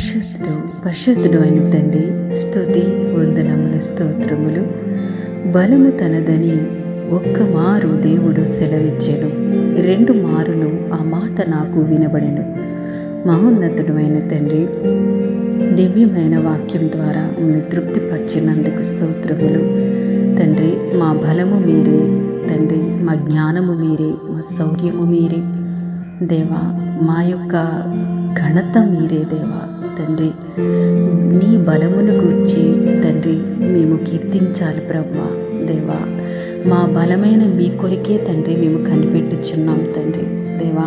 పరిశుద్ధుడు పరిశుద్ధుడు అయిన తండ్రి స్థుతి వందనముల స్తోత్రములు. బలము తనదని ఒక్క మారు దేవుడు సెలవిచ్చాడు రెండు మారులు ఆ మాట నాకు వినబడెను. మహోన్నతుడు అయిన తండ్రి దివ్యమైన వాక్యం ద్వారా మమ్మల్ని తృప్తిపరిచినందుకు స్తోత్రములు. తండ్రి మా బలము మీరే. తండ్రి మా జ్ఞానము మీరే. మా శౌర్యము మీరే. దేవా మా యొక్క ఘనత మీరే దేవా. తండ్రి. నీ బలమును గూర్చి తండ్రి మేము కీర్తించాలి ప్రభా దేవా. మా బలమైన మీ కొరికే తండ్రి మేము కనిపెట్టుచున్నాం తండ్రి దేవా.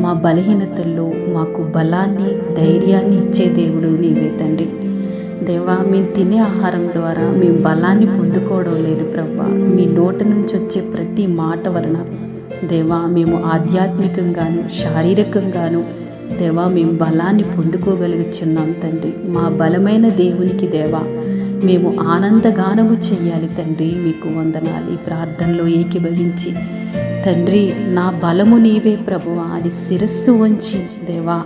మా బలహీనతల్లో మాకు బలాన్ని ధైర్యాన్ని ఇచ్చే దేవుడు నీవే తండ్రి. దేవా మేము తినే ఆహారం ద్వారా మేము బలాన్ని పొందుకోవడం లేదు ప్రభా మీ నోట నుంచి వచ్చే ప్రతి మాట వలన దేవా మేము ఆధ్యాత్మికంగాను శారీరకంగాను దేవా మేము బలాన్ని పొందుకోగలుగుచున్నాం తండ్రి. మా బలమైన దేవునికి దేవా మేము ఆనందగానము చెయ్యాలి తండ్రి. మీకు వందనాలు. ఈ ప్రార్థనలో ఏకీభవించి తండ్రి నా బలము నీవే ప్రభువా అని శిరస్సు వంచి దేవా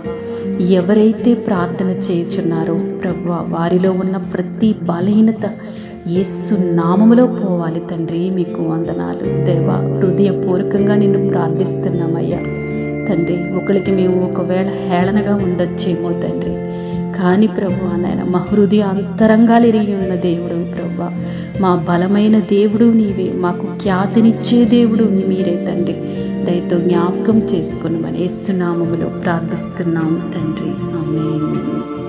ఎవరైతే ప్రార్థన చేయుచున్నారో ప్రభు వారిలో ఉన్న ప్రతి బలహీనత యేసు నామములో పోవాలి తండ్రి. మీకు వందనాలు. దేవా హృదయపూర్వకంగా నిన్ను ప్రార్థిస్తున్నామయ్యా. తండ్రి ఒకరికి మేము ఒకవేళ హేళనగా ఉండొచ్చేమో తండ్రి. కానీ ప్రభు నాయన మా హృదయ అంతరంగాలు ఎరిగి ఉన్న దేవుడు ప్రభు. మా బలమైన దేవుడు నీవే మాకు ఖ్యాతినిచ్చే దేవుడు మీరే తండ్రి. దయతో జ్ఞాపకం చేసుకుని మన ఏసునామములో ప్రార్థిస్తున్నాము తండ్రి. ఆమె